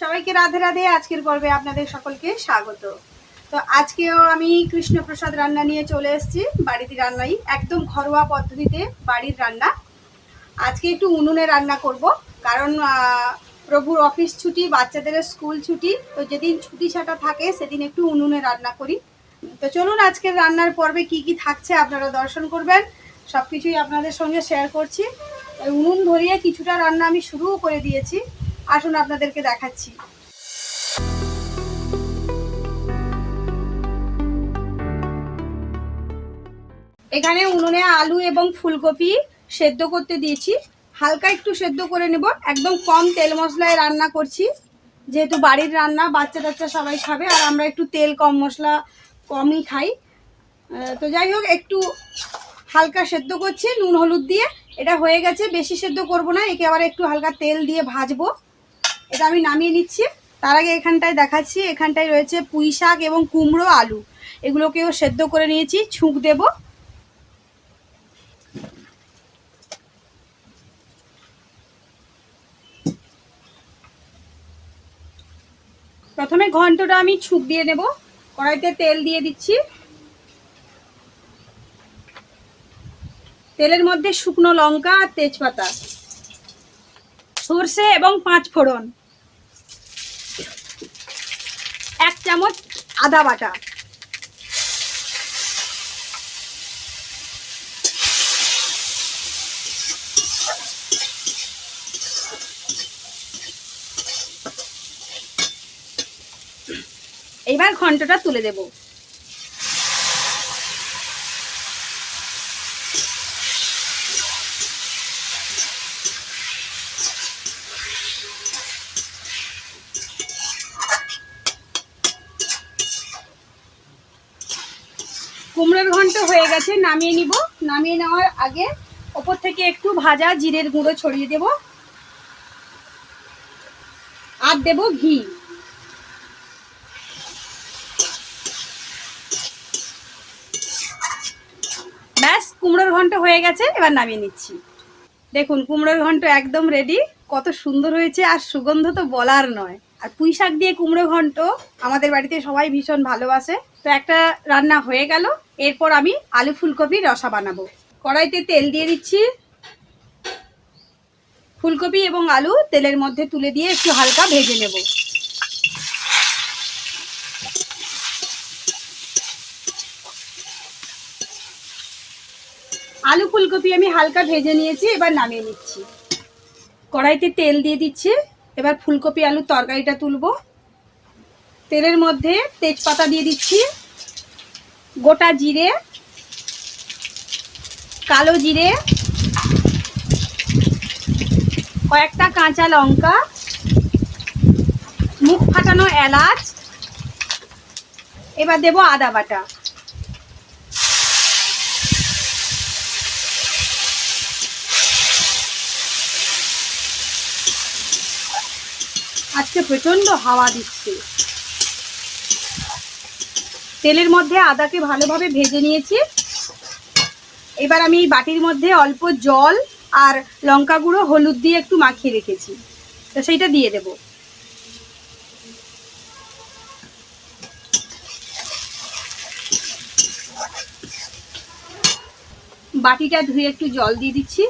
সবাইকে রাধে রাধে, আজকের পর্বে আপনাদের সকলকে স্বাগত। তো আজকেও আমি কৃষ্ণপ্রসাদ রান্না নিয়ে চলে এসেছি বাড়িতে রান্নাই, একদম ঘরোয়া পদ্ধতিতে বাড়ির রান্না। আজকে একটু উনুনে রান্না করব, কারণ প্রভুর অফিস ছুটি, বাচ্চাদের স্কুল ছুটি, তো যেদিন ছুটি ছাটা থাকে, সেদিন একটু উনুনে রান্না করি। তো চলুন আজকের রান্নার পর্বে কি কি থাকছে আপনারা দর্শন করবেন সব কিছুই আপনাদের সঙ্গে শেয়ার করছি। উনুন ধরিয়ে কিছুটা রান্না আমি শুরুও করে দিয়েছি। আসুন আপনাদেরকে দেখাচ্ছি। এখানে উনুনে আলু এবং ফুলকপি সেদ্ধ করতে দিয়েছি। হালকা একটু সেদ্ধ করে নেব। একদম কম তেল মশলায় রান্না করছি। যেহেতু বাড়ির রান্না বাচ্চা টাচ্চা সবাই খাবে, আর আমরা একটু তেল, কম মশলা কমই খাই। তো যাই হোক, একটু হালকা সেদ্ধ করছি, নুন, হলুদ দিয়ে। এটা হয়ে গেছে, বেশি সেদ্ধ করব না, একে আবার একটু হালকা তেল দিয়ে ভাজবো। এটা আমি নামিয়ে নিচ্ছি। তার আগে এখানটায় দেখাচ্ছি। এখানটায় রয়েছে পুঁই শাক এবং কুমড়ো আলু। এগুলোকেও সেদ্ধ করে নিয়েছি। ছুঁক দেবো। প্রথমে ঘন্টটা আমি ছুঁক দিয়ে নেব। কড়াইতে তেল দিয়ে দিচ্ছি। তেলের মধ্যে শুকনো লঙ্কা আর তেজপাতা। সর্ষে এবং পাঁচ ফোড়ন এক চামচ আদা বাটা। এবার ঘন্টটা তুলে দেব। কুমড়োর ঘন্ট হয়ে গেছে, নামিয়ে নিব। নামিয়ে নেওয়ার আগে ওপর থেকে একটু ভাজা জিরের গুঁড়ো ছড়িয়ে দেব। আর দেব ঘি। ব্যাস, কুমড়োর ঘন্ট হয়ে গেছে, এবার নামিয়ে নিচ্ছি। দেখুন, কুমড়োর ঘন্ট একদম রেডি কত সুন্দর হয়েছে, আর সুগন্ধ তো বলার নয়। আর পুঁই শাক দিয়ে কুমড়ো ঘন্ট আমাদের বাড়িতে সবাই ভীষণ ভালোবাসে। তো একটা রান্না হয়ে গেল, এরপর আমি আলু ফুলকপির রসা বানাবো। কড়াইতে তেল দিয়ে দিচ্ছি। ফুলকপি এবং আলু তেলের মধ্যে তুলে দিয়ে একটু হালকা ভেজে নেব। আলু ফুলকপি আমি হালকা ভেজে নিয়েছি, এবার নামিয়ে নিচ্ছি। কড়াইতে তেল দিয়ে দিচ্ছি। এবার ফুলকপি আলুর তরকারিটা তুলবো। তেলের মধ্যে তেজপাতা দিয়ে দিচ্ছি। গোটা জিরে, কালো জিরে, কয়েকটা কাঁচা লঙ্কা, মুখ ফাটানো এলাচ, এবার দেব আদা বাটা। আজকে প্রচণ্ড হাওয়া দিচ্ছে। তেলের মধ্যে আদাকে ভালোভাবে ভেজে নিয়েছি। এবার আমি বাটির মধ্যে অল্প জল আর লঙ্কা গুঁড়ো, হলুদ দিয়ে একটু মাখিয়ে রেখেছি। তো সেইটা দিয়ে দেব। বাটিটা ধুয়ে একটু জল দিয়ে দিচ্ছি।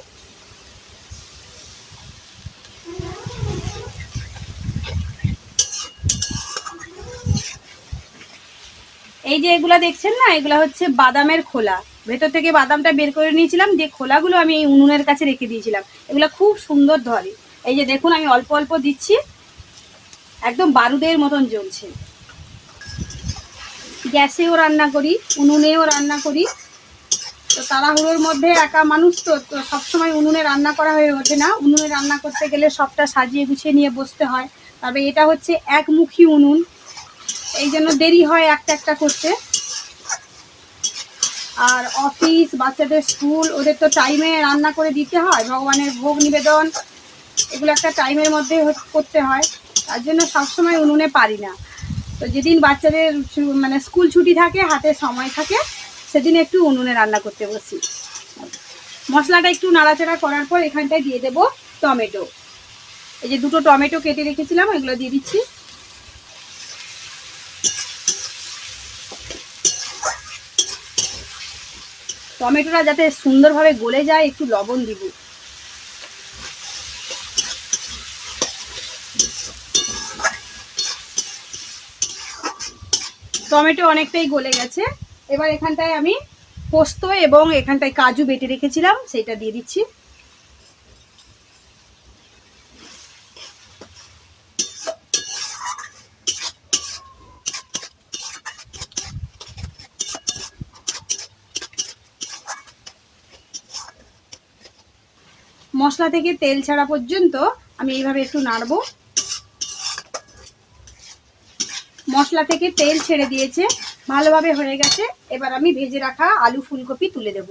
এই যে এগুলা দেখছেন না, এগুলা হচ্ছে বাদামের খোলা। ভেতর থেকে বাদামটা বের করে নিয়েছিলাম, যে খোলাগুলো আমি এই উনুনের কাছে রেখে দিয়েছিলাম। এগুলা খুব সুন্দর ধরে। এই যে দেখুন, আমি অল্প অল্প দিচ্ছি। একদম বারুদের মতন জ্বলছে। গ্যাসেও রান্না করি, উনুনেও রান্না করি। তো তাড়াহুড়োর মধ্যে একা মানুষ তো তো সবসময় উনুনে রান্না করা হয়ে ওঠে না। উনুনে রান্না করতে গেলে সবটা সাজিয়ে গুছিয়ে নিয়ে বসতে হয়। তবে এটা হচ্ছে একমুখী উনুন। এই জন্য দেরি হয় একটা একটা করতে। আর অফিস বাচ্চাদের স্কুল ওদের তো টাইমে রান্না করে দিতে হয়, ভগবানের ভোগ নিবেদন, এগুলো একটা টাইমের মধ্যে করতে হয়। তার জন্য সবসময় উনুনে পারি না। তো যেদিন বাচ্চাদের মানে স্কুল ছুটি থাকে, হাতে সময় থাকে, সেদিন একটু উনুনে রান্না করতে বসি। মশলাটা একটু নাড়াচাড়া করার পর এখানটায় দিয়ে দেব টমেটো। এই যে দুটো টমেটো কেটে রেখেছিলাম এগুলো দিয়ে দিচ্ছি। টমেটোটা যাতে সুন্দরভাবে গলে যায়, একটু লবণ দিব। টমেটো অনেকটাই গলে গেছে। এবার এখানটায় আমি পোস্ত এবং এখানটায় কাজু বেটে রেখেছিলাম সেটা দিয়ে দিচ্ছি। মশলা থেকে তেল ছাড়া পর্যন্ত আমি এইভাবে একটু নাড়বো। মশলা থেকে তেল ছেড়ে দিয়েছে, ভালোভাবে হয়ে গেছে। এবার আমি ভেজে রাখা আলু ফুলকপি তুলে দেব।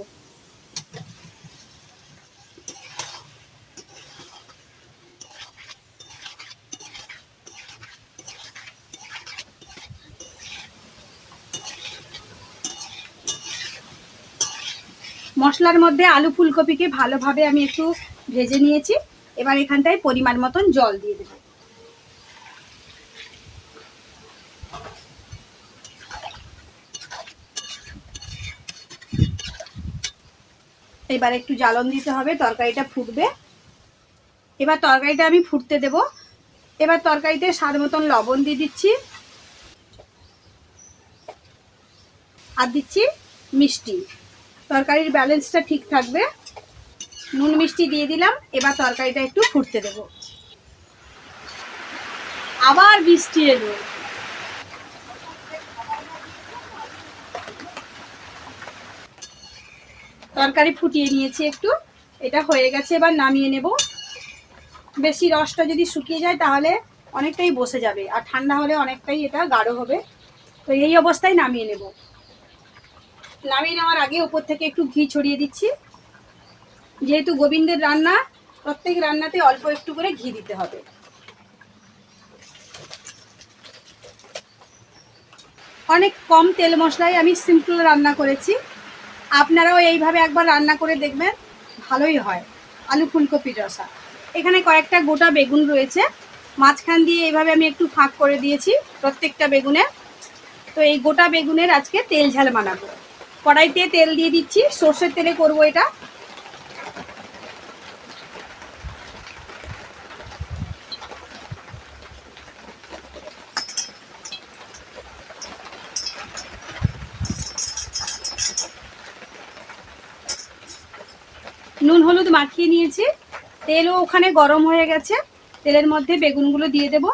মশলার মধ্যে আলু ফুলকপিকে ভালোভাবে আমি একটু ভেজে নিয়েছি। এবার এখানটায় পরিমাণ মতন জল দিয়ে দেবো। এবার একটু জ্বালন দিতে হবে, তরকারিটা ফুটবে। এবার তরকারিটা আমি ফুটতে দেব। এবার তরকারিতে স্বাদ মতন লবণ দিয়ে দিচ্ছি। আর দিচ্ছি মিষ্টি। তরকারির ব্যালেন্সটা ঠিক থাকবে। নুন মিষ্টি দিয়ে দিলাম, এবার তরকারিটা একটু ফুটতে দেব। আবার বৃষ্টি এলো। তরকারি ফুটিয়ে নিয়েছি একটু, এটা হয়ে গেছে, এবার নামিয়ে নেব। বেশি রসটা যদি শুকিয়ে যায়, তাহলে অনেকটাই বসে যাবে, আর ঠান্ডা হলে অনেকটাই এটা গাঢ় হবে। তো এই অবস্থায় নামিয়ে নেব। নামিয়ে নেওয়ার আগে উপর থেকে একটু ঘি ছড়িয়ে দিচ্ছি। যেহেতু গোবিন্দের রান্না, প্রত্যেক রান্নাতে অল্প একটু করে ঘি দিতে হবে। অনেক কম তেল মশলায় আমি সিম্পল রান্না করেছি। আপনারাও এইভাবে একবার রান্না করে দেখবেন, ভালোই হয়। আলু ফুলকপি রসা। এখানে কয়েকটা গোটা বেগুন রয়েছে। মাঝখান দিয়ে এইভাবে আমি একটু ফাঁক করে দিয়েছি প্রত্যেকটা বেগুনে। তো এই গোটা বেগুনের আজকে তেল ঝাল বানাবো। কড়াইতে তেল দিয়ে দিচ্ছি, সর্ষের তেলে করব এটা। নুন, হলুদ মাখিয়ে নিয়েছি। তেলও ওখানে গরম হয়ে গেছে। তেলের মধ্যে বেগুনগুলো দিয়ে দেব।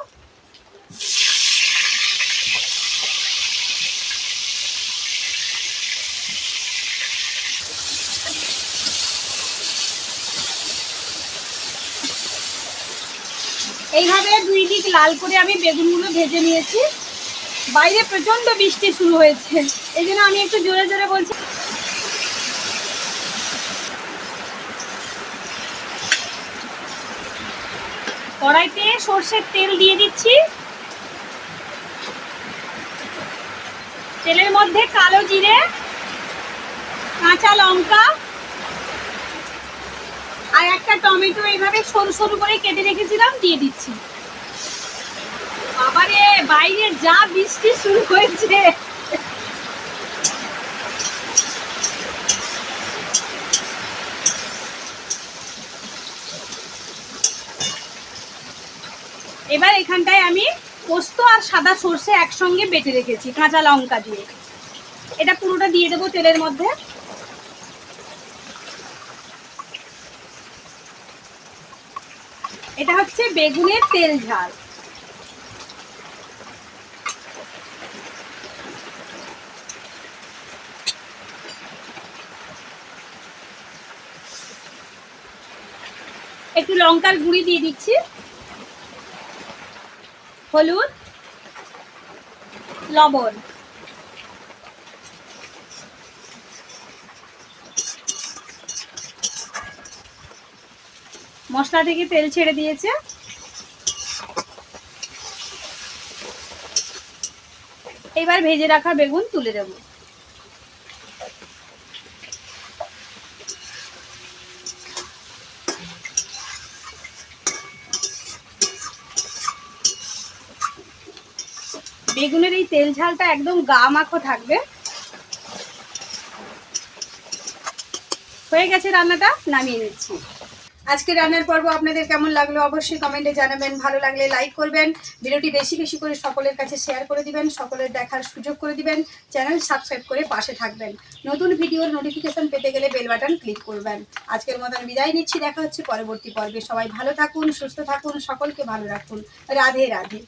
এইভাবে দুই দিক লাল করে আমি বেগুনগুলো ভেজে নিয়েছি। বাইরে প্রচণ্ড বৃষ্টি শুরু হয়েছে। এই জন্য আমি একটু জোরে জোরে বলছি। কড়াইতে সর্ষের তেল দিয়ে দিচ্ছি। তেলের মধ্যে কালো জিরে, কাঁচা লঙ্কা আর একটা টমেটো এইভাবে সরু সরু করে কেটে রেখেছিলাম, দিয়ে দিচ্ছি। বাবারে, বাইরে যা বৃষ্টি শুরু হয়েছে। এবার এখানটায় আমি পোস্ত আর সাদা সর্ষে একসঙ্গে বেটে রেখেছি, কাঁচা লঙ্কা দিয়ে। এটা পুরোটা দিয়ে দেবো তেলের মধ্যে। এটা হচ্ছে বেগুনের তেল ঝাল। একটু লঙ্কার গুঁড়ি দিয়ে দিচ্ছি। হলুদ লবণ। মশলা থেকে তেল ছেড়ে দিয়েছে। এবার ভেজে রাখা বেগুন তুলে দেবো। বেগুনের এই তেল ঝালটা একদম গা মাখো থাকবে। হয়ে গেছে রান্নাটা, নামিয়ে নিচ্ছি। আজকে রান্নার পর্ব আপনাদের কেমন লাগল অবশ্যই কমেন্টে জানাবেন। ভালো লাগলে লাইক করবেন। ভিডিওটি বেশি বেশি করে সকলের কাছে শেয়ার করে দিবেন, সকলের দেখার সুযোগ করে দিবেন। চ্যানেল সাবস্ক্রাইব করে পাশে থাকবেন। নতুন ভিডিওর নোটিফিকেশন পেতে গেলে বেল বাটন ক্লিক করবেন। আজকের মতন বিদায় নিচ্ছি। দেখা হচ্ছে পরবর্তী পর্বে। সবাই ভালো থাকুন, সুস্থ থাকুন, সকলকে ভালো রাখুন। রাধে রাধে।